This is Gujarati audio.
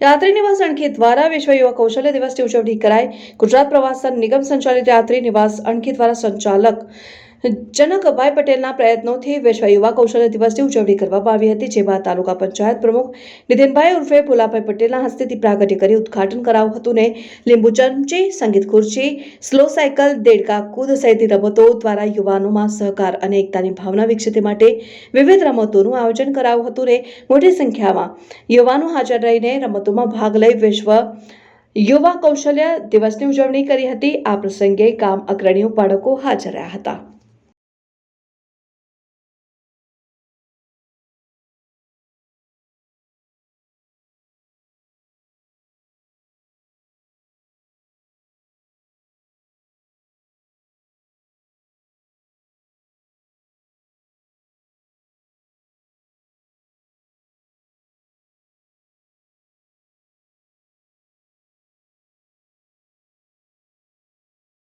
યાત્રી નિવાસ અણખી દ્વારા વિશ્વ યુવા કૌશલ્ય દિવસની ઉજવણી કરાઈ. ગુજરાત પ્રવાસન નિગમ સંચાલિત યાત્રી નિવાસ અણખી દ્વારા સંચાલક જનકભાઈ પટેલના પ્રયત્નોથી વિશ્વ યુવા કૌશલ્ય દિવસની ઉજવણી કરવામાં આવી હતી, જેમાં તાલુકા પંચાયત પ્રમુખ નીતિનભાઈ ઉર્ફે ભુલાભાઈ પટેલના હસ્તેથી પ્રાગટ્ય કરી ઉદ્ઘાટન કરાવ્યું હતું ને લીંબુ ચમચી, સંગીત ખુરશી, સ્લો સાયકલ, દેડકા કૂદ સહિતની રમતો દ્વારા યુવાનોમાં સહકાર અને એકતાની ભાવના વિકસે માટે વિવિધ રમતોનું આયોજન કરાયું હતું ને મોટી સંખ્યામાં યુવાનો હાજર રહીને રમતોમાં ભાગ લઈ વિશ્વ યુવા કૌશલ્ય દિવસની ઉજવણી કરી હતી. આ પ્રસંગે કામ અગ્રણીઓ, બાળકો હાજર રહ્યા હતા.